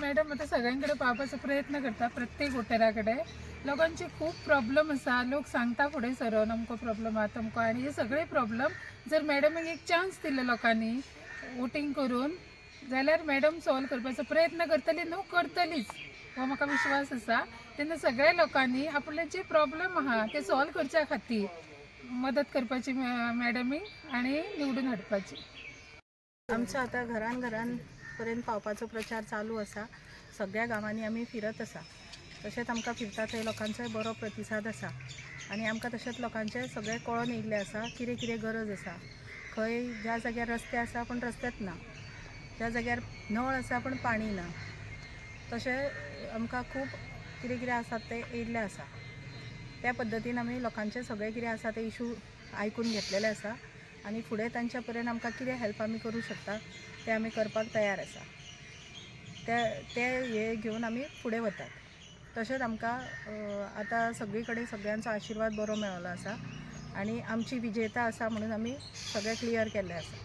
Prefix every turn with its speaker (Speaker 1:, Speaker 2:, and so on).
Speaker 1: Madam आता सगळ्यांकडे पावपाचो प्रयत्न करता प्रत्येक हॉटेलाकडे लोकांचे खूप प्रॉब्लम आसा लोक सांगता फुडें सरोन अमको प्रॉब्लम आहा तुमको. आनी हे सगळे प्रॉब्लम जर मॅडमीक एक चान्स दिलो लोकांनी वोटींग करून जाल्यार मॅडम सॉल्व करपाचो प्रयत्न करतली न्हू करतलीच. हो म्हाका विश्वास आसा तेन्ना सगळ्या लोकांनी आपले जे प्रॉब्लम आहा ते सॉल्व करच्या खातीर मदत करपाची मॅडमीक आनी निवडून हाडपाची
Speaker 2: आमच्या आतां घरान घरान पर्यंत पावपाचो प्रचार चालू आसा सगळ्या गांवांनी आमी फिरत आसा तशेंच आमकां फिरता थंय लोकांचोय बरो प्रतिसाद आसा आनी आमकां तशेंच लोकांचे सगळें कळोन येयल्लें आसा कितें कितें गरज आसा खंय ज्या जाग्यार रस्ते आसा पूण रस्तेच ना. ज्या जाग्यार नळ आसा पूण पाणी ना. तशें आमकां खूब कितें कितें आसा तें येयल्लें आसा त्या पद्दतीन आमी लोकांचे सगळें कितें आसा ते इशू आयकून घेतलेले आसा आनी फुडें तांच्या पर्यंत आमकां कितें हेल्प आमी करूंक शकता तें आमी करपाक तयार आसा ते ते हे घेवन आमी फुडें वतात. तशेंच आमकां आतां सगळी कडेन सगळ्यांचो आशिर्वाद बरो मेळ्ळो आसा आनी आमची विजेता आसा म्हणून आमी सगळें क्लियर केल्लें आसा